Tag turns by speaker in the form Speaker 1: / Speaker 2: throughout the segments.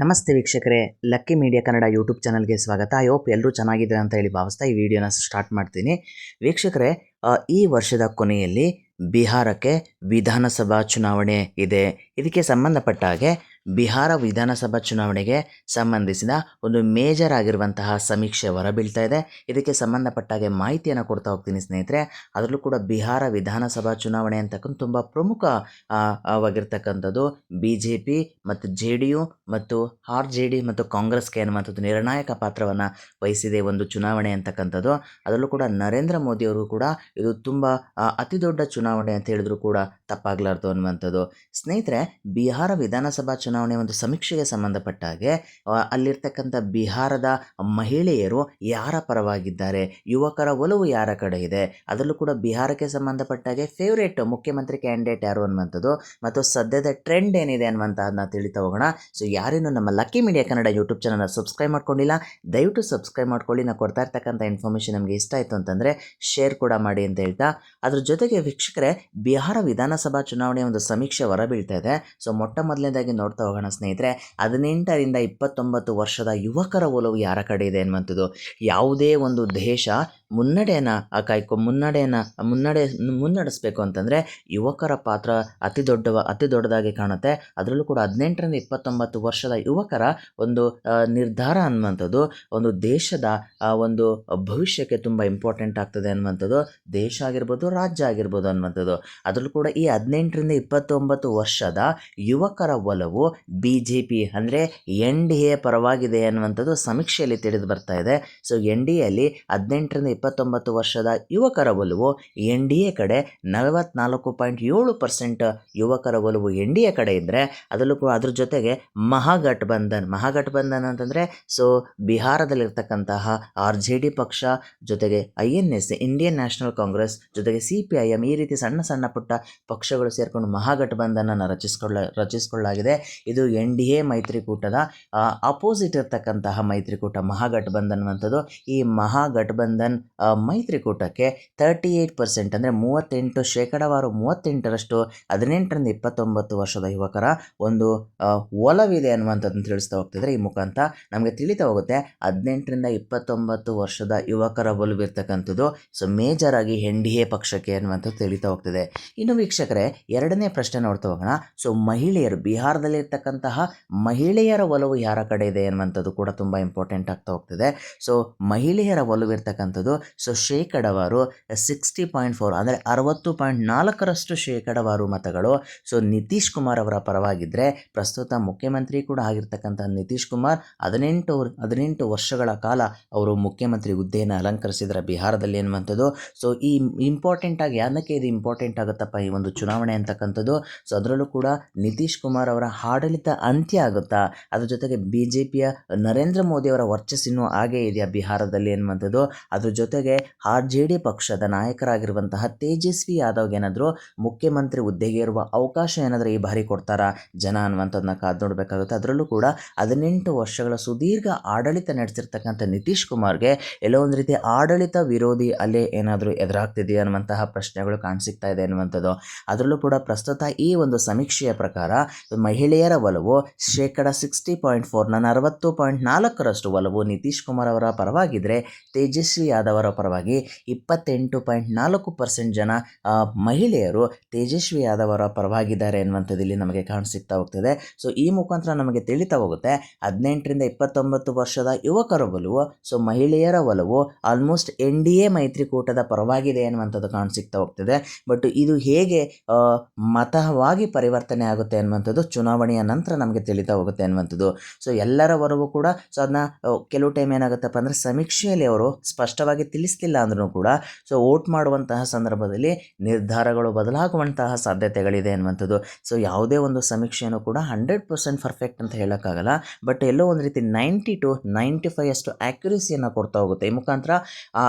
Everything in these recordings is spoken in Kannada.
Speaker 1: ನಮಸ್ತೆ ವೀಕ್ಷಕರೇ, ಲಕ್ಕಿ ಮೀಡಿಯಾ ಕನ್ನಡ ಯೂಟ್ಯೂಬ್ ಚಾನಲ್ಗೆ ಸ್ವಾಗತ. ಐ ಹೋಪ್ ಎಲ್ಲರೂ ಚೆನ್ನಾಗಿದ್ದಾರೆ ಅಂತ ಹೇಳಿ ಭಾವಿಸ್ತಾ ಈ ವಿಡಿಯೋನ ಸ್ಟಾರ್ಟ್ ಮಾಡ್ತೀನಿ. ವೀಕ್ಷಕರೇ ಈ ವರ್ಷದ ಕೊನೆಯಲ್ಲಿ ಬಿಹಾರಕ್ಕೆ ವಿಧಾನಸಭಾ ಚುನಾವಣೆ ಇದೆ. ಇದಕ್ಕೆ ಸಂಬಂಧಪಟ್ಟ ಹಾಗೆ ಬಿಹಾರ ವಿಧಾನಸಭಾ ಚುನಾವಣೆಗೆ ಸಂಬಂಧಿಸಿದ ಒಂದು ಮೇಜರ್ ಆಗಿರುವಂತಹ ಸಮೀಕ್ಷೆ ಹೊರಬೀಳ್ತಾ ಇದೆ. ಇದಕ್ಕೆ ಸಂಬಂಧಪಟ್ಟಾಗೆ ಮಾಹಿತಿಯನ್ನು ಕೊಡ್ತಾ ಹೋಗ್ತೀನಿ ಸ್ನೇಹಿತರೆ. ಅದರಲ್ಲೂ ಕೂಡ ಬಿಹಾರ ವಿಧಾನಸಭಾ ಚುನಾವಣೆ ಅಂತಕ್ಕಂಥ ತುಂಬ ಪ್ರಮುಖ ಆ, ಆಗಿರ್ತಕ್ಕಂಥದ್ದು ಬಿ ಜೆ ಪಿ ಮತ್ತು ಜೆ ಡಿ ಯು ಮತ್ತು ಆರ್ ಜೆ ಡಿ ಮತ್ತು ಕಾಂಗ್ರೆಸ್ಗೆ ಅನ್ನುವಂಥದ್ದು ನಿರ್ಣಾಯಕ ಪಾತ್ರವನ್ನು ವಹಿಸಿದೆ ಒಂದು ಚುನಾವಣೆ ಅಂತಕ್ಕಂಥದ್ದು. ಅದರಲ್ಲೂ ಕೂಡ ನರೇಂದ್ರ ಮೋದಿಯವರು ಕೂಡ ಇದು ತುಂಬ ಅತಿದೊಡ್ಡ ಅತಿ ದೊಡ್ಡ ಚುನಾವಣೆ ಅಂತ ಹೇಳಿದ್ರು ಕೂಡ ತಪ್ಪಾಗಲಾರ್ದು ಅನ್ನುವಂಥದ್ದು. ಸ್ನೇಹಿತರೆ, ಬಿಹಾರ ವಿಧಾನಸಭಾ ಚುನಾವಣೆ ಒಂದು ಸಮೀಕ್ಷೆಗೆ ಸಂಬಂಧಪಟ್ಟ ಹಾಗೆ ಅಲ್ಲಿರ್ತಕ್ಕಂಥ ಬಿಹಾರದ ಮಹಿಳೆಯರು ಯಾರ ಪರವಾಗಿದ್ದಾರೆ? ಯುವಕರ ಒಲವು ಯಾರ ಕಡೆ ಇದೆ? ಅದರಲ್ಲೂ ಕೂಡ ಬಿಹಾರಕ್ಕೆ ಸಂಬಂಧಪಟ್ಟ ಹಾಗೆ ಫೇವ್ರೇಟ್ ಮುಖ್ಯಮಂತ್ರಿ ಕ್ಯಾಂಡಿಡೇಟ್ ಯಾರು ಅನ್ನುವಂಥದ್ದು, ಮತ್ತು ಸದ್ಯದ ಟ್ರೆಂಡ್ ಏನಿದೆ ಅನ್ನುವಂಥದ್ದನ್ನ ತಿಳಿತಾ ಹೋಗೋಣ. ಸೊ ಯಾರೇನು ನಮ್ಮ ಲಕ್ಕಿ ಮೀಡಿಯಾ ಕನ್ನಡ ಯೂಟ್ಯೂಬ್ ಚಾನಲ್ನ ಸಬ್ಸ್ಕ್ರೈಬ್ ಮಾಡ್ಕೊಂಡಿಲ್ಲ. ದಯವಿಟ್ಟು ಸಬ್ಸ್ಕ್ರೈಬ್ ಮಾಡ್ಕೊಳ್ಳಿ. ನಾವು ಕೊಡ್ತಾ ಇರ್ತಕ್ಕಂಥ ಇನ್ಫಾರ್ಮೇಷನ್ ನಮಗೆ ಇಷ್ಟ ಆಯಿತು ಅಂತಂದರೆ ಶೇರ್ ಕೂಡ ಮಾಡಿ ಅಂತ ಹೇಳ್ತಾ. ಅದ್ರ ಜೊತೆಗೆ ವೀಕ್ಷಕರೇ, ಬಿಹಾರ ವಿಧಾನಸಭಾ ಚುನಾವಣೆಯ ಒಂದು ಸಮೀಕ್ಷೆ ಹೊರಬೀಳ್ತಾ ಇದೆ ಸೊ, ಮೊಟ್ಟ ಮೊದಲನೇದಾಗಿ ನೋಡ್ತಾ ಹೋಗೋಣ ಸ್ನೇಹಿತರೆ. ಹದಿನೆಂಟರಿಂದ ಇಪ್ಪತ್ತೊಂಬತ್ತು ವರ್ಷದ ಯುವಕರ ಒಲವು ಯಾರ ಕಡೆ ಇದೆ ಅನ್ನುವಂಥದ್ದು ಯಾವುದೇ ಒಂದು ದೇಶ ಮುನ್ನಡೆಯನ್ನು ಕಾಯ್ಕೊ ಮುನ್ನಡೆಯನ್ನು ಮುನ್ನಡೆ, ಮುನ್ನಡೆಸಬೇಕು ಅಂತಂದರೆ ಯುವಕರ ಪಾತ್ರ ಅತಿ ದೊಡ್ಡವ, ಅತಿ ದೊಡ್ಡದಾಗಿ ಕಾಣುತ್ತೆ. ಅದರಲ್ಲೂ ಕೂಡ ಹದಿನೆಂಟರಿಂದ ಇಪ್ಪತ್ತೊಂಬತ್ತು ವರ್ಷದ ಯುವಕರ ಒಂದು ನಿರ್ಧಾರ ಅನ್ನುವಂಥದ್ದು, ಒಂದು ದೇಶದ ಒಂದು ಭವಿಷ್ಯಕ್ಕೆ ತುಂಬ ಇಂಪಾರ್ಟೆಂಟ್ ಆಗ್ತದೆ ಅನ್ನುವಂಥದ್ದು, ದೇಶ ಆಗಿರ್ಬೋದು, ರಾಜ್ಯ ಆಗಿರ್ಬೋದು ಅನ್ನುವಂಥದ್ದು. ಅದರಲ್ಲೂ ಕೂಡ ಈ ಹದಿನೆಂಟರಿಂದ ಇಪ್ಪತ್ತೊಂಬತ್ತು ವರ್ಷದ ಯುವಕರ ಒಲವು ಬಿ ಜೆ ಪಿ ಅಂದರೆ ಎನ್ ಡಿ ಎ ಪರವಾಗಿದೆ ಅನ್ನುವಂಥದ್ದು ಸಮೀಕ್ಷೆಯಲ್ಲಿ ತಿಳಿದು ಬರ್ತಾ ಇದೆ. ಸೊ ಎನ್ ಡಿ ಎಲ್ಲಿ ಹದಿನೆಂಟರಿಂದ ಇಪ್ಪತ್ತೊಂಬತ್ತು ವರ್ಷದ ಯುವಕರ ಒಲವು ಎನ್ ಡಿ ಎ ಕಡೆ ನಲವತ್ನಾಲ್ಕು ಪಾಯಿಂಟ್ ಏಳು ಪರ್ಸೆಂಟ್ ಯುವಕರ ಒಲವು ಎನ್ ಡಿ ಎ ಕಡೆ ಇದ್ದರೆ ಅದರಲ್ಲೂ ಕೂಡ ಅದ್ರ ಜೊತೆಗೆ ಮಹಾಗಠಬಂಧನ್ ಮಹಾಗಠಬಂಧನ್ ಅಂತಂದರೆ ಸೊ ಬಿಹಾರದಲ್ಲಿರ್ತಕ್ಕಂತಹ ಆರ್ ಜೆ ಡಿ ಪಕ್ಷ ಜೊತೆಗೆ I N S, Indian National Congress ಜೊತೆಗೆ ಸಿ ಪಿ ಐ ಎಂ ಈ ರೀತಿ ಸಣ್ಣ ಸಣ್ಣ ಪುಟ್ಟ ಪಕ್ಷಗಳು ಸೇರಿಕೊಂಡು ಮಹಾಗಠಬಂಧನನ್ನು ರಚಿಸ್ಕೊಳ್ಳ, ರಚಿಸಿಕೊಳ್ಳಲಾಗಿದೆ. ಇದು ಎನ್ ಡಿ ಎ ಮೈತ್ರಿಕೂಟದ ಅಪೋಸಿಟ್ ಇರ್ತಕ್ಕಂತಹ ಮೈತ್ರಿಕೂಟ ಮಹಾಗಠಬಂಧನ್ ಅಂಥದ್ದು ಈ ಮಹಾಗಠಬಂಧನ್ ಮೈತ್ರಿಕೂಟಕ್ಕೆ ತರ್ಟಿ ಏಯ್ಟ್ ಪರ್ಸೆಂಟ್ ಅಂದರೆ ಮೂವತ್ತೆಂಟು ಶೇಕಡಾವಾರು ಮೂವತ್ತೆಂಟರಷ್ಟು ಹದಿನೆಂಟರಿಂದ ಇಪ್ಪತ್ತೊಂಬತ್ತು ವರ್ಷದ ಯುವಕರ ಒಂದು ಒಲವಿದೆ ಅನ್ನುವಂಥದ್ದನ್ನು ತಿಳಿಸ್ತಾ ಹೋಗ್ತಿದ್ರೆ ಈ ಮುಖಾಂತರ ನಮಗೆ ತಿಳಿತಾ ಹೋಗುತ್ತೆ. ಹದಿನೆಂಟರಿಂದ ಇಪ್ಪತ್ತೊಂಬತ್ತು ವರ್ಷದ ಯುವಕರ ಒಲವಿರ್ತಕ್ಕಂಥದ್ದು ಸೊ ಮೇಜರ್ ಆಗಿ ಎನ್ ಡಿ ಎ ಪಕ್ಷಕ್ಕೆ ಅನ್ನುವಂಥದ್ದು ತಿಳಿತಾ ಹೋಗ್ತಿದೆ. ಇನ್ನು ವೀಕ್ಷಕರೇ, ಎರಡನೇ ಪ್ರಶ್ನೆ ನೋಡ್ತಾ ಹೋಗೋಣ. ಸೊ ಮಹಿಳೆಯರು ಬಿಹಾರದಲ್ಲಿ ಇರ್ತಕ್ಕಂತಹ ಮಹಿಳೆಯರ ಒಲವು ಯಾರ ಕಡೆ ಇದೆ ಅನ್ನುವಂಥದ್ದು ಕೂಡ ತುಂಬ ಇಂಪಾರ್ಟೆಂಟ್ ಆಗ್ತಾ ಹೋಗ್ತಿದೆ. ಸೊ ಮಹಿಳೆಯರ ಒಲವು ಇರ್ತಕ್ಕಂಥದ್ದು ಸೊ ಶೇಕಡವಾರು ಸಿಕ್ಸ್ಟಿ ಪಾಯಿಂಟ್ ಫೋರ್ ಅಂದರೆ ಅರವತ್ತು ಪಾಯಿಂಟ್ ನಾಲ್ಕರಷ್ಟು ಶೇಕಡವಾರು ಮತಗಳು. ಸೊ ನಿತೀಶ್ ಕುಮಾರ್ ಅವರ ಪರವಾಗಿದ್ದರೆ ಪ್ರಸ್ತುತ ಮುಖ್ಯಮಂತ್ರಿ ಕೂಡ ಆಗಿರ್ತಕ್ಕಂಥ ನಿತೀಶ್ ಕುಮಾರ್ ಹದಿನೆಂಟು ಹದಿನೆಂಟು ವರ್ಷಗಳ ಕಾಲ ಅವರು ಮುಖ್ಯಮಂತ್ರಿ ಹುದ್ದೆಯನ್ನು ಅಲಂಕರಿಸಿದರೆ ಬಿಹಾರದಲ್ಲಿ ಅನ್ನುವಂಥದ್ದು ಸೊ ಈ ಇಂಪಾರ್ಟೆಂಟ್ ಆಗಿ ಯಾಕೆ ಇದು ಇಂಪಾರ್ಟೆಂಟ್ ಆಗುತ್ತಪ್ಪ ಈ ಒಂದು ಚುನಾವಣೆ ಅಂತಕ್ಕಂಥದ್ದು? ಸೊ ಅದರಲ್ಲೂ ಕೂಡ ನಿತೀಶ್ ಕುಮಾರ್ ಅವರ ಆಡಳಿತ ಅಂತ್ಯ ಆಗುತ್ತಾ? ಅದ್ರ ಜೊತೆಗೆ ಬಿ ಜೆ ಪಿಯ ನರೇಂದ್ರ ಮೋದಿ ಅವರ ವರ್ಚಸ್ಸಿನೂ ಹಾಗೆ ಇದೆಯಾ ಬಿಹಾರದಲ್ಲಿ ಅನ್ನುವಂಥದ್ದು ಅದ್ರ ಜೊತೆಗೆ ಆರ್ ಜೆ ಡಿ ಪಕ್ಷದ ನಾಯಕರಾಗಿರುವಂತಹ ತೇಜಸ್ವಿ ಯಾದವ್ಗೆ ಏನಾದರೂ ಮುಖ್ಯಮಂತ್ರಿ ಹುದ್ದೆಗೆ ಇರುವ ಅವಕಾಶ ಏನಾದರೂ ಈ ಬಾರಿ ಕೊಡ್ತಾರಾ? ಜನ ಅನ್ನುವಂಥದ್ದನ್ನ ಕಾದು ನೋಡಬೇಕಾಗುತ್ತೆ. ಅದರಲ್ಲೂ ಕೂಡ ಹದಿನೆಂಟು ವರ್ಷಗಳ ಸುದೀರ್ಘ ಆಡಳಿತ ನಡೆಸಿರ್ತಕ್ಕಂಥ ನಿತೀಶ್ ಕುಮಾರ್ಗೆ ಎಲ್ಲೋ ಒಂದು ರೀತಿ ಆಡಳಿತ ವಿರೋಧಿ ಅಲೆ ಏನಾದರೂ ಎದುರಾಗ್ತಿದೆಯಾ ಅನ್ನುವಂತಹ ಪ್ರಶ್ನೆಗಳು ಕಾಣಿಸಿಕ್ತಾ ಇದೆ ಅನ್ನುವಂಥದ್ದು. ಅದರಲ್ಲೂ ಕೂಡ ಪ್ರಸ್ತುತ ಈ ಒಂದು ಸಮೀಕ್ಷೆಯ ಪ್ರಕಾರ ಮಹಿಳೆಯರ ಒಲವು ಶೇಕಡ ಸಿಕ್ಸ್ಟಿ ಪಾಯಿಂಟ್ ಫೋರ್ನ ಅರವತ್ತು ಪಾಯಿಂಟ್ ನಾಲ್ಕರಷ್ಟು ಒಲವು ನಿತೀಶ್ ಕುಮಾರ್ ಅವರ ಪರವಾಗಿದ್ದರೆ ತೇಜಸ್ವಿ ಯಾದವ್ ಅವರ ಪರವಾಗಿ ಇಪ್ಪತ್ತೆಂಟು ಪಾಯಿಂಟ್ ನಾಲ್ಕು ಪರ್ಸೆಂಟ್ ಜನ ಮಹಿಳೆಯರು ತೇಜಸ್ವಿ ಯಾದವರ ಪರವಾಗಿದ್ದಾರೆ ಎನ್ನುವಂಥದ್ದು ಇಲ್ಲಿ ನಮಗೆ ಕಾಣಿಸಿಕ್ತಾ ಹೋಗ್ತದೆ. ಸೊ ಈ ಮುಖಾಂತರ ನಮಗೆ ತಿಳಿತಾ ಹೋಗುತ್ತೆ, ಹದಿನೆಂಟರಿಂದ ಇಪ್ಪತ್ತೊಂಬತ್ತು ವರ್ಷದ ಯುವಕರ ಒಲವು ಸೊ ಮಹಿಳೆಯರ ಒಲವು ಆಲ್ಮೋಸ್ಟ್ ಎನ್ ಡಿ ಎ ಮೈತ್ರಿಕೂಟದ ಪರವಾಗಿದೆ ಎನ್ನುವಂಥದ್ದು ಕಾಣಿಸಿಕ್ತಾ ಹೋಗ್ತದೆ. ಬಟ್ ಇದು ಹೇಗೆ ಮತವಾಗಿ ಪರಿವರ್ತನೆ ಆಗುತ್ತೆ ಅನ್ನುವಂಥದ್ದು ಚುನಾವಣೆಯ ನಂತರ ನಮಗೆ ತಿಳಿತಾ ಹೋಗುತ್ತೆ ಅನ್ನುವಂಥದ್ದು ಸೊ ಎಲ್ಲರ ಒಲವು ಕೂಡ ಸೊ ಅದನ್ನ ಕೆಲವು ಟೈಮ್ ಏನಾಗುತ್ತಪ್ಪ ಅಂದರೆ ಸಮೀಕ್ಷೆಯಲ್ಲಿ ಅವರು ಸ್ಪಷ್ಟವಾಗಿ ತಿಳಿಸ್ತಿಲ್ಲ ಅಂದ್ರೂ ಕೂಡ, ಸೊ ವೋಟ್ ಮಾಡುವಂತಹ ಸಂದರ್ಭದಲ್ಲಿ ನಿರ್ಧಾರಗಳು ಬದಲಾಗುವಂತಹ ಸಾಧ್ಯತೆಗಳಿದೆ ಅನ್ನುವಂಥದ್ದು. ಸೊ ಯಾವುದೇ ಒಂದು ಸಮೀಕ್ಷೆಯನ್ನು ಕೂಡ ಹಂಡ್ರೆಡ್ ಪರ್ಸೆಂಟ್ ಪರ್ಫೆಕ್ಟ್ ಅಂತ ಹೇಳೋಕ್ಕಾಗಲ್ಲ. ಬಟ್ ಎಲ್ಲೋ ಒಂದು ರೀತಿ ನೈಂಟಿ ಟು ನೈಂಟಿ ಫೈವ್ ಅಷ್ಟು ಆ್ಯಕ್ಯುರೇಸಿಯನ್ನು ಕೊಡ್ತಾ ಹೋಗುತ್ತೆ. ಈ ಮುಖಾಂತರ ಆ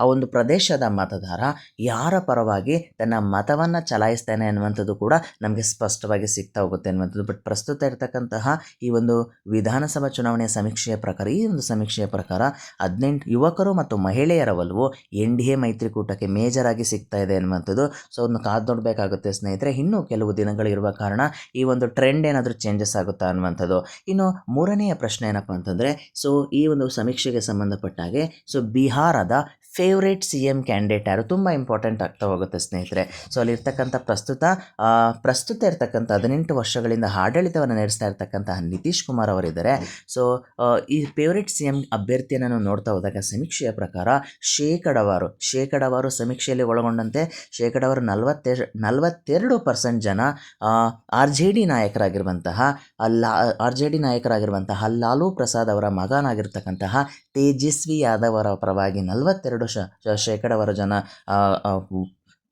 Speaker 1: ಆ ಒಂದು ಪ್ರದೇಶದ ಮತದಾರ ಯಾರ ಪರವಾಗಿ ತನ್ನ ಮತವನ್ನು ಚಲಾಯಿಸ್ತಾನೆ ಅನ್ನುವಂಥದ್ದು ಕೂಡ ನಮಗೆ ಸ್ಪಷ್ಟವಾಗಿ ಸಿಗ್ತಾ ಹೋಗುತ್ತೆ ಅನ್ನುವಂಥದ್ದು. ಬಟ್ ಪ್ರಸ್ತುತ ಇರತಕ್ಕಂತಹ ಈ ಒಂದು ವಿಧಾನಸಭಾ ಚುನಾವಣೆಯ ಸಮೀಕ್ಷೆಯ ಪ್ರಕಾರ, ಈ ಒಂದು ಸಮೀಕ್ಷೆಯ ಪ್ರಕಾರ ಹದಿನೆಂಟು ಯುವಕರು ಮತ್ತು ಮಹಿಳೆಯರ ಒಲವು ಎನ್ ಡಿ ಎ ಮೈತ್ರಿಕೂಟಕ್ಕೆ ಮೇಜರ್ ಆಗಿ ಸಿಗ್ತಾ ಇದೆ ಅನ್ನುವಂಥದ್ದು. ಸೊ ಅದನ್ನು ಕಾದು ನೋಡಬೇಕಾಗುತ್ತೆ ಸ್ನೇಹಿತರೆ. ಇನ್ನೂ ಕೆಲವು ದಿನಗಳಿರುವ ಕಾರಣ ಈ ಒಂದು ಟ್ರೆಂಡ್ ಏನಾದರೂ ಚೇಂಜಸ್ ಆಗುತ್ತಾ ಅನ್ನುವಂಥದ್ದು. ಇನ್ನು ಮೂರನೆಯ ಪ್ರಶ್ನೆ ಏನಪ್ಪ ಅಂತಂದರೆ ಸೊ ಈ ಒಂದು ಸಮೀಕ್ಷೆಗೆ ಸಂಬಂಧಪಟ್ಟ ಹಾಗೆ ಸೊ ಬಿಹಾರದ ಫೇವ್ರೇಟ್ ಸಿ ಎಂ ಕ್ಯಾಂಡಿಡೇಟ್ ಯಾರು? ತುಂಬ ಇಂಪಾರ್ಟೆಂಟ್ ಆಗ್ತಾ ಹೋಗುತ್ತೆ ಸ್ನೇಹಿತರೆ. ಸೊ ಅಲ್ಲಿರ್ತಕ್ಕಂಥ ಪ್ರಸ್ತುತ ಪ್ರಸ್ತುತ ಇರ್ತಕ್ಕಂಥ ಹದಿನೆಂಟು ವರ್ಷಗಳಿಂದ ಆಡಳಿತವನ್ನು ನಡೆಸ್ತಾ ಇರ್ತಕ್ಕಂತಹ ನಿತೀಶ್ ಕುಮಾರ್ ಅವರಿದ್ದಾರೆ. ಸೊ ಈ ಫೇವ್ರೇಟ್ ಸಿ ಎಂ ಅಭ್ಯರ್ಥಿಯನ್ನು ನಾವು ನೋಡ್ತಾ ಹೋದಾಗ ಸಮೀಕ್ಷೆಯ ಪ್ರಕಾರ ಶೇಕಡವಾರು ಶೇಕಡವಾರು ಸಮೀಕ್ಷೆಯಲ್ಲಿ ಒಳಗೊಂಡಂತೆ ಶೇಕಡವಾರು ನಲವತ್ತೆ, ನಲವತ್ತೆರಡು ಪರ್ಸೆಂಟ್ ಜನ ಆರ್ ಜೆ ಡಿ ನಾಯಕರಾಗಿರುವಂತಹ ಅಲ್ಲ ಆರ್ ಜೆ ಡಿ ನಾಯಕರಾಗಿರುವಂತಹ ಲಾಲು ಪ್ರಸಾದ್ ಅವರ ಮಗನಾಗಿರ್ತಕ್ಕಂತಹ ತೇಜಸ್ವಿ ಯಾದವ್ ಅವರ ಪರವಾಗಿ ನಲವತ್ತೆರಡು ಶ ಶೇಕಡವಾರು ಜನ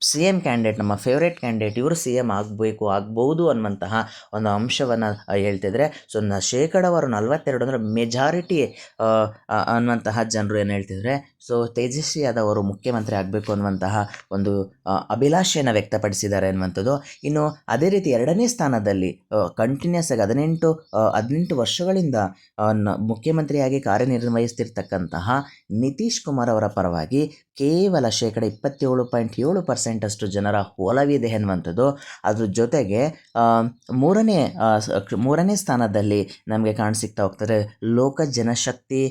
Speaker 1: ಸಿ ಎಂ ಕ್ಯಾಂಡಿಡೇಟ್, ನಮ್ಮ ಫೇವ್ರೇಟ್ ಕ್ಯಾಂಡಿಡೇಟ್ ಇವರು ಸಿ ಎಂ ಆಗಬೇಕು, ಆಗ್ಬೋದು ಅನ್ನುವಂತಹ ಒಂದು ಅಂಶವನ್ನು ಹೇಳ್ತಿದ್ರೆ, ಸೊ, ನ, ಶೇಕಡವಾರು ನಲವತ್ತೆರಡು ಅಂದರೆ ಮೆಜಾರಿಟಿ ಅನ್ನುವಂತಹ ಜನರು ಏನು ಹೇಳ್ತಿದ್ರೆ, ಸೊ, ತೇಜಸ್ವಿ ಯಾದವರು ಮುಖ್ಯಮಂತ್ರಿ ಆಗಬೇಕು ಅನ್ನುವಂತಹ ಒಂದು ಅಭಿಲಾಷೆಯನ್ನು ವ್ಯಕ್ತಪಡಿಸಿದ್ದಾರೆ ಅನ್ನುವಂಥದ್ದು. ಇನ್ನು ಅದೇ ರೀತಿ ಎರಡನೇ ಸ್ಥಾನದಲ್ಲಿ ಕಂಟಿನ್ಯೂಸ್ ಆಗಿ ಹದಿನೆಂಟು ಹದಿನೆಂಟು ವರ್ಷಗಳಿಂದ ಮುಖ್ಯಮಂತ್ರಿಯಾಗಿ ಕಾರ್ಯನಿರ್ವಹಿಸ್ತಿರ್ತಕ್ಕಂತಹ ನಿತೀಶ್ ಕುಮಾರ್ ಅವರ ಪರವಾಗಿ ಕೇವಲ ಶೇಕಡ ಇಪ್ಪತ್ತೇಳು ಪಾಯಿಂಟ್ ಏಳು ಪರ್ಸೆಂಟಷ್ಟು ಜನರ ಒಲವಿದೆ ಎನ್ನುವಂಥದ್ದು. ಅದ್ರ ಜೊತೆಗೆ ಮೂರನೇ ಮೂರನೇ ಸ್ಥಾನದಲ್ಲಿ ನಮಗೆ ಕಾಣಿಸಿಕ್ತಾ ಹೋಗ್ತಾರೆ ಲೋಕ ಜನಶಕ್ತಿ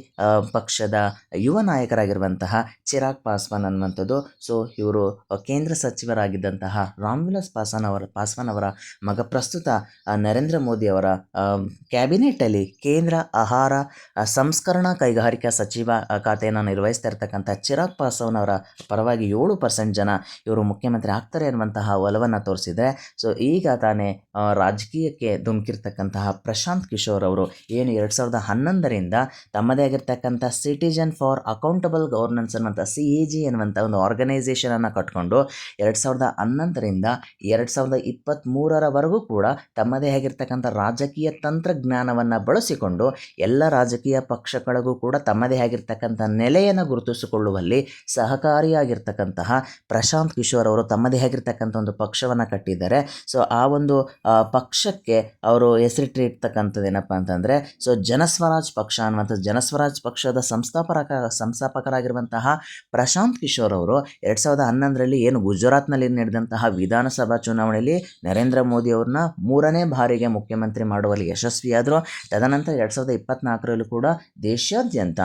Speaker 1: ಪಕ್ಷದ ಯುವ ನಾಯಕರಾಗಿರುವಂತಹ ಚಿರಾಗ್ ಪಾಸ್ವಾನ್ ಅನ್ನುವಂಥದ್ದು. ಸೊ, ಇವರು ಕೇಂದ್ರ ಸಚಿವರಾಗಿದ್ದಂತಹ ರಾಮ್ವಿಲಾಸ್ ಪಾಸ್ವಾನ್ ಅವರ ಪಾಸ್ವಾನ್ ಅವರ ಮಗ ಪ್ರಸ್ತುತ ನರೇಂದ್ರ ಮೋದಿ ಅವರ ಕ್ಯಾಬಿನೆಟಲ್ಲಿ ಕೇಂದ್ರ ಆಹಾರ ಸಂಸ್ಕರಣಾ ಕೈಗಾರಿಕಾ ಸಚಿವ ಖಾತೆಯನ್ನು ನಿರ್ವಹಿಸ್ತಾ ಇರ್ತಕ್ಕಂಥ ಚಿರಾಗ್ ಪಾಸ್ವಾನ್ ಅವರ ಪರವಾಗಿ ಏಳು ಪರ್ಸೆಂಟ್ ಜನ ಇವರು ಮುಖ್ಯಮಂತ್ರಿ ಆಗ್ತಾರೆ ಅನ್ನುವಂತಹ ಒಲವನ್ನು ತೋರಿಸಿದೆ. ಸೊ ಈಗ ತಾನೇ ರಾಜಕೀಯಕ್ಕೆ ಧುಮುಕಿರ್ತಕ್ಕಂತಹ ಪ್ರಶಾಂತ್ ಕಿಶೋರ್ ಅವರು ಏನು ಎರಡು ಸಾವಿರದ ಹನ್ನೊಂದರಿಂದ ತಮ್ಮದೇ ಆಗಿರ್ತಕ್ಕಂಥ ಸಿಟಿಜನ್ ಫಾರ್ ಅಕೌಂಟಬಲ್ ಗವರ್ನೆನ್ಸ್ ಅನ್ನುವಂಥ ಸಿ ಎ ಜಿ ಅನ್ನುವಂಥ ಒಂದು ಆರ್ಗನೈಸೇಷನನ್ನು ಕಟ್ಕೊಂಡು ಎರಡು ಸಾವಿರದ ಹನ್ನೊಂದರಿಂದ ಎರಡು ಸಾವಿರದ ಇಪ್ಪತ್ತ್ಮೂರರವರೆಗೂ ಕೂಡ ತಮ್ಮದೇ ಆಗಿರ್ತಕ್ಕಂಥ ರಾಜಕೀಯ ತಂತ್ರಜ್ಞಾನವನ್ನು ಬಳಸಿಕೊಂಡು ಎಲ್ಲ ರಾಜಕೀಯ ಪಕ್ಷಗಳಿಗೂ ಕೂಡ ತಮ್ಮದೇ ಆಗಿರ್ತಕ್ಕಂಥ ನೆಲೆಯನ್ನು ಗುರುತಿಸಿಕೊಳ್ಳುವಲ್ಲಿ ಸಹಕಾರಿಯಾಗಿರ್ತಕ್ಕಂತಹ ಪ್ರಶಾಂತ್ ಕಿಶೋರ್ ಅವರು ತಮ್ಮದೇ ಆಗಿರ್ತಕ್ಕಂಥ ಒಂದು ಪಕ್ಷವನ್ನು ಕಟ್ಟಿದ್ದಾರೆ. ಸೊ ಆ ಒಂದು ಪಕ್ಷಕ್ಕೆ ಅವರು ಹೆಸರಿಟ್ಟಿರ್ತಕ್ಕಂಥದ್ದು ಏನಪ್ಪ ಅಂತಂದರೆ ಸೊ ಜನಸ್ವರಾಜ್ ಪಕ್ಷ ಅನ್ನುವಂಥ ಜನಸ್ವರಾಜ್ ಪಕ್ಷದ ಸಂಸ್ಥಾಪಕ, ಸಂಸ್ಥಾಪಕರಾಗಿರುವಂತಹ ಪ್ರಶಾಂತ್ ಕಿಶೋರ್ ಅವರು ಎರಡು ಸಾವಿರದ ಹನ್ನೊಂದರಲ್ಲಿ ಏನು ಗುಜರಾತ್ನಲ್ಲಿ ನಡೆದಂತಹ ವಿಧಾನಸಭಾ ಚುನಾವಣೆಯಲ್ಲಿ ನರೇಂದ್ರ ಮೋದಿ ಅವ್ರನ್ನ ಮೂರನೇ ಬಾರಿಗೆ ಮುಖ್ಯಮಂತ್ರಿ ಮಾಡುವಲ್ಲಿ ಯಶಸ್ವಿಯಾದರು ತದನಂತರ ಎರಡು ಸಾವಿರದ ಇಪ್ಪತ್ನಾಲ್ಕರಲ್ಲೂ ಕೂಡ ದೇಶಾದ್ಯಂತ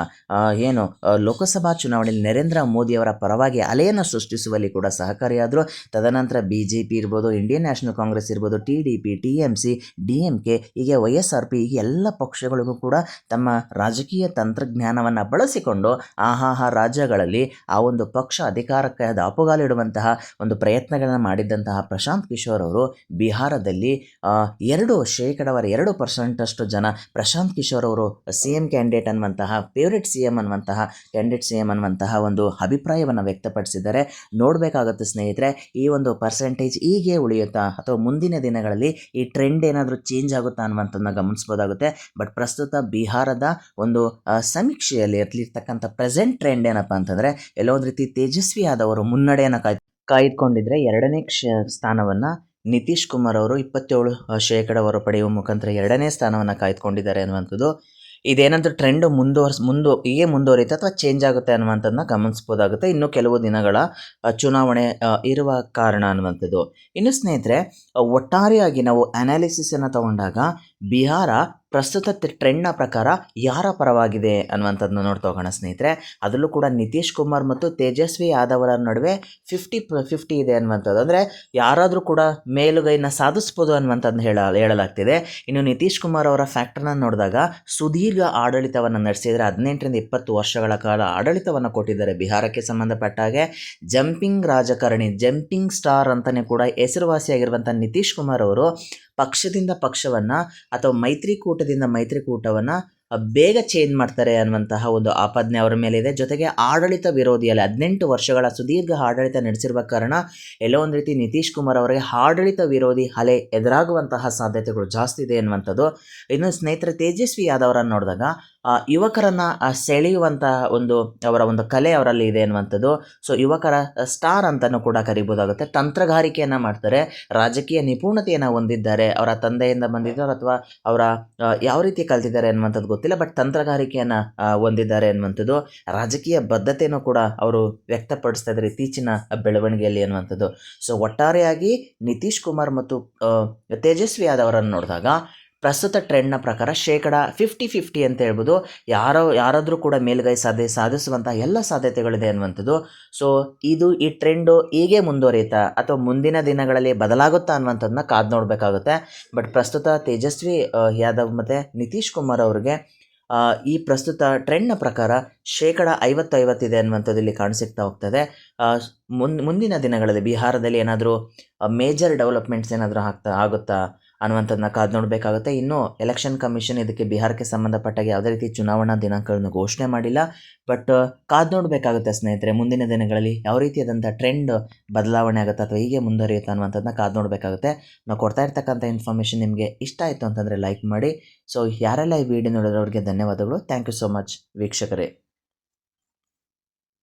Speaker 1: ಏನು ಲೋಕಸಭಾ ಚುನಾವಣೆಯಲ್ಲಿ ನರೇಂದ್ರ ಮೋದಿ ಅವರ ಪರವಾಗಿ ಅಲೆಯನ್ನು ಸೃಷ್ಟಿಸುವಲ್ಲಿ ಕೂಡ ಸಹಕಾರಿಯಾದರು. ತದನಂತರ ಬಿ ಜೆ ಪಿ ಇರ್ಬೋದು ಇಂಡಿಯನ್ ನ್ಯಾಷನಲ್ ಕಾಂಗ್ರೆಸ್ ಇರ್ಬೋದು T D P T M C D M K ಹೀಗೆ ವೈ ಎಸ್ ಆರ್ ಪಿ ಹೀಗೆ ಎಲ್ಲ ಪಕ್ಷಗಳಿಗೂ ಕೂಡ ತಮ್ಮ ರಾಜಕೀಯ ತಂತ್ರಜ್ಞಾನವನ್ನು ಬಳಸಿಕೊಂಡು ಆಹಾಹ ರಾಜ್ಯಗಳಲ್ಲಿ ಆ ಒಂದು ಪಕ್ಷ ಅಧಿಕಾರಕ್ಕೆ ದಾಪುಗಾಲಿಡುವಂತಹ ಒಂದು ಪ್ರಯತ್ನಗಳನ್ನು ಮಾಡಿದ್ದಂತಹ ಪ್ರಶಾಂತ್ ಕಿಶೋರ್ ಅವರು ಬಿಹಾರದಲ್ಲಿ ಎರಡು ಶೇಕಡವಾರ ಎರಡು ಪರ್ಸೆಂಟಷ್ಟು ಜನ ಪ್ರಶಾಂತ್ ಕಿಶೋರ್ ಅವರು ಸಿ ಎಂ ಕ್ಯಾಂಡಿಡೇಟ್ ಅನ್ನುವಂತಹ ಫೇವ್ರೆಟ್ ಸಿ ಎಂ ಅನ್ನುವಂತಹ ಕ್ಯಾಂಡಿಡೇಟ್ ಸಿ ಎಂ ಅನ್ನುವಂತಹ ಒಂದು ಅಭಿಪ್ರಾಯವನ್ನು ವ್ಯಕ್ತಪಡಿಸಿದ್ದಾರೆ. ನೋಡಬೇಕಾಗುತ್ತೆ ಸ್ನೇಹಿತರೆ, ಈ ಒಂದು ಪರ್ಸೆಂಟೇಜ್ ಹೀಗೆ ಉಳಿಯುತ್ತಾ ಅಥವಾ ಮುಂದಿನ ದಿನಗಳಲ್ಲಿ ಈ ಟ್ರೆಂಡ್ ಏನಾದರೂ ಚೇಂಜ್ ಆಗುತ್ತಾ ಅನ್ನುವಂಥದ್ದನ್ನ ಗಮನಿಸ್ಬೋದಾಗುತ್ತೆ. ಬಟ್ ಪ್ರಸ್ತುತ ಬಿಹಾರದ ಒಂದು ಸಮೀಕ್ಷೆಯಲ್ಲಿ ಅಲ್ಲಿರ್ತಕ್ಕಂಥ ಪ್ರೆಸೆಂಟ್ ಟ್ರೆಂಡ್ ಏನಪ್ಪ ಅಂತಂದರೆ, ಎಲ್ಲೋ ಒಂದು ರೀತಿ ತೇಜಸ್ವಿ ಆದವರು ಮುನ್ನಡೆಯನ್ನು ಕಾಯ್, ಕಾಯ್ದುಕೊಂಡಿದ್ರೆ ಎರಡನೇ ಕ್ಷ, ಸ್ಥಾನವನ್ನು ನಿತೀಶ್ ಕುಮಾರ್ ಅವರು ಇಪ್ಪತ್ತೇಳು ಶೇಕಡವರು ಪಡೆಯುವ ಮುಖಾಂತರ ಎರಡನೇ ಸ್ಥಾನವನ್ನು ಕಾಯ್ದುಕೊಂಡಿದ್ದಾರೆ ಅನ್ನುವಂಥದ್ದು ಇದೇನಾದರೂ ಟ್ರೆಂಡ್ ಮುಂದುವರ್ಸ್, ಮುಂದು, ಹೀಗೆ ಮುಂದುವರಿಯುತ್ತೆ ಅಥವಾ ಚೇಂಜ್ ಆಗುತ್ತೆ ಅನ್ನುವಂಥದ್ದನ್ನ ಗಮನಿಸ್ಬೋದಾಗುತ್ತೆ. ಇನ್ನು ಕೆಲವು ದಿನಗಳ ಚುನಾವಣೆ ಇರುವ ಕಾರಣ ಅನ್ನುವಂಥದ್ದು. ಇನ್ನು ಸ್ನೇಹಿತರೆ, ಒಟ್ಟಾರೆಯಾಗಿ ನಾವು ಅನಾಲಿಸಿಸನ್ನು ತಗೊಂಡಾಗ ಬಿಹಾರ ಪ್ರಸ್ತುತ ಟ್ರೆಂಡ್ನ ಪ್ರಕಾರ ಯಾರ ಪರವಾಗಿದೆ ಅನ್ನುವಂಥದ್ದನ್ನ ನೋಡ್ತಾ ಹೋಗೋಣ ಸ್ನೇಹಿತರೆ. ಅದರಲ್ಲೂ ಕೂಡ ನಿತೀಶ್ ಕುಮಾರ್ ಮತ್ತು ತೇಜಸ್ವಿ ಯಾದವರ ನಡುವೆ ಫಿಫ್ಟಿ ಫಿಫ್ಟಿ ಇದೆ ಅನ್ನುವಂಥದ್ದು. ಅಂದರೆ ಯಾರಾದರೂ ಕೂಡ ಮೇಲುಗೈನ ಸಾಧಿಸ್ಬೋದು ಅನ್ನುವಂಥದ್ದು ಹೇಳ, ಹೇಳಲಾಗ್ತಿದೆ. ಇನ್ನು ನಿತೀಶ್ ಕುಮಾರ್ ಅವರ ಫ್ಯಾಕ್ಟರ್ನ ನೋಡಿದಾಗ ಸುದೀರ್ಘ ಆಡಳಿತವನ್ನು ನಡೆಸಿದರೆ ಹದಿನೆಂಟರಿಂದ ಇಪ್ಪತ್ತು ವರ್ಷಗಳ ಕಾಲ ಆಡಳಿತವನ್ನು ಕೊಟ್ಟಿದ್ದಾರೆ ಬಿಹಾರಕ್ಕೆ ಸಂಬಂಧಪಟ್ಟ ಹಾಗೆ. ಜಂಪಿಂಗ್ ರಾಜಕಾರಣಿ, ಜಂಪಿಂಗ್ ಸ್ಟಾರ್ ಅಂತಲೇ ಕೂಡ ಹೆಸರುವಾಸಿಯಾಗಿರುವಂಥ ನಿತೀಶ್ ಕುಮಾರ್ ಅವರು ಪಕ್ಷದಿಂದ ಪಕ್ಷವನ್ನು ಅಥವಾ ಮೈತ್ರಿಕೂಟದಿಂದ ಮೈತ್ರಿಕೂಟವನ್ನು ಬೇಗ ಚೇಂಜ್ ಮಾಡ್ತಾರೆ ಅನ್ನುವಂತಹ ಒಂದು ಆಪಾದನೆ ಅವರ ಮೇಲೆ ಇದೆ. ಜೊತೆಗೆ ಆಡಳಿತ ವಿರೋಧಿಯಲ್ಲಿ ಹದಿನೆಂಟು ವರ್ಷಗಳ ಸುದೀರ್ಘ ಆಡಳಿತ ನಡೆಸಿರುವ ಕಾರಣ, ಎಲ್ಲೋ ಒಂದು ರೀತಿ ನಿತೀಶ್ ಕುಮಾರ್ ಅವರಿಗೆ ಆಡಳಿತ ವಿರೋಧಿ ಅಲೆ ಎದುರಾಗುವಂತಹ ಸಾಧ್ಯತೆಗಳು ಜಾಸ್ತಿ ಇದೆ ಅನ್ನುವಂಥದ್ದು. ಇನ್ನು ಸ್ನೇಹಿತರೆ, ತೇಜಸ್ವಿ ಯಾದವರನ್ನು ನೋಡಿದಾಗ ಯುವಕರನ್ನ ಸೆಳೆಯುವಂತಹ ಒಂದು, ಅವರ ಒಂದು ಕಲೆ ಅವರಲ್ಲಿ ಇದೆ ಅನ್ನುವಂಥದ್ದು. ಸೊ ಯುವಕರ ಸ್ಟಾರ್ ಅಂತಲೂ ಕೂಡ ಕರಿಬೋದಾಗುತ್ತೆ ತಂತ್ರಗಾರಿಕೆಯನ್ನು ಮಾಡ್ತಾರೆ. ರಾಜಕೀಯ ನಿಪುಣತೆಯನ್ನು ಹೊಂದಿದ್ದಾರೆ. ಅವರ ತಂದೆಯಿಂದ ಬಂದಿದ್ದಾರೆ ಅಥವಾ ಅವರ ಯಾವ ರೀತಿ ಕಲ್ತಿದ್ದಾರೆ ಅನ್ನುವಂಥದ್ದು ಗೊತ್ತಿಲ್ಲ ಬಟ್ ತಂತ್ರಗಾರಿಕೆಯನ್ನು ಹೊಂದಿದ್ದಾರೆ ಅನ್ನುವಂಥದ್ದು. ರಾಜಕೀಯ ಬದ್ಧತೆಯನ್ನು ಕೂಡ ಅವರು ವ್ಯಕ್ತಪಡಿಸ್ತಾ ಇದ್ದಾರೆ ಇತ್ತೀಚಿನ ಬೆಳವಣಿಗೆಯಲ್ಲಿ ಅನ್ನುವಂಥದ್ದು. ಸೊ ಒಟ್ಟಾರೆಯಾಗಿ ನಿತೀಶ್ ಕುಮಾರ್ ಮತ್ತು ತೇಜಸ್ವಿ ಯಾದವರನ್ನು ನೋಡಿದಾಗ ಪ್ರಸ್ತುತ ಟ್ರೆಂಡ್ನ ಪ್ರಕಾರ ಶೇಕಡ ಫಿಫ್ಟಿ ಫಿಫ್ಟಿ ಅಂತ ಹೇಳ್ಬೋದು. ಯಾರೋ, ಯಾರಾದರೂ ಕೂಡ ಮೇಲುಗೈ ಸಾಧ್ಯ ಸಾಧಿಸುವಂಥ ಎಲ್ಲ ಸಾಧ್ಯತೆಗಳಿದೆ ಅನ್ನುವಂಥದ್ದು. ಸೊ ಇದು ಈ ಟ್ರೆಂಡು ಹೀಗೆ ಮುಂದುವರಿಯುತ್ತಾ ಅಥವಾ ಮುಂದಿನ ದಿನಗಳಲ್ಲಿ ಬದಲಾಗುತ್ತಾ ಅನ್ನುವಂಥದ್ದನ್ನ ಕಾದು ನೋಡಬೇಕಾಗುತ್ತೆ. ಬಟ್ ಪ್ರಸ್ತುತ ತೇಜಸ್ವಿ ಯಾದವ್ ಮತ್ತು ನಿತೀಶ್ ಕುಮಾರ್ ಅವರಿಗೆ ಈ ಪ್ರಸ್ತುತ ಟ್ರೆಂಡ್ನ ಪ್ರಕಾರ ಶೇಕಡ ಐವತ್ತೈವತ್ತಿದೆ ಅನ್ನುವಂಥದ್ದು ಇಲ್ಲಿ ಕಾಣಿಸಿಕ್ತಾ ಹೋಗ್ತದೆ. ಮುಂದಿನ ದಿನಗಳಲ್ಲಿ ಬಿಹಾರದಲ್ಲಿ ಏನಾದರೂ ಮೇಜರ್ ಡೆವಲಪ್ಮೆಂಟ್ಸ್ ಏನಾದರೂ ಆಗ್ತಾ ಆಗುತ್ತಾ? ಅನ್ನುವಂಥದ್ದನ್ನ ಕಾದು ನೋಡಬೇಕಾಗುತ್ತೆ. ಇನ್ನು ಎಲೆಕ್ಷನ್ ಕಮಿಷನ್ ಇದಕ್ಕೆ ಬಿಹಾರಕ್ಕೆ ಸಂಬಂಧಪಟ್ಟಾಗ ಯಾವುದೇ ರೀತಿ ಚುನಾವಣಾ ದಿನಾಂಕಗಳನ್ನು ಘೋಷಣೆ ಮಾಡಿಲ್ಲ. ಬಟ್ ಕಾದು ನೋಡಬೇಕಾಗುತ್ತೆ ಸ್ನೇಹಿತರೆ ಮುಂದಿನ ದಿನಗಳಲ್ಲಿ ಯಾವ ರೀತಿಯಾದಂಥ ಟ್ರೆಂಡ್ ಬದಲಾವಣೆ ಆಗುತ್ತೆ ಅಥವಾ ಹೀಗೆ ಮುಂದುವರಿಯುತ್ತೆ ಅನ್ನುವಂಥದ್ದನ್ನ ಕಾದು ನೋಡಬೇಕಾಗುತ್ತೆ. ನಾವು ಕೊಡ್ತಾ ಇರ್ತಕ್ಕಂಥ ಇನ್ಫಾರ್ಮೇಷನ್ ನಿಮಗೆ ಇಷ್ಟ ಆಯಿತು ಅಂತಂದರೆ ಲೈಕ್ ಮಾಡಿ. ಸೊ ಯಾರೆಲ್ಲ ಈ ವಿಡಿಯೋ ನೋಡಿದ್ರೆ ಅವ್ರಿಗೆ ಧನ್ಯವಾದಗಳು. ಥ್ಯಾಂಕ್ ಯು ಸೋ ಮಚ್ ವೀಕ್ಷಕರೇ.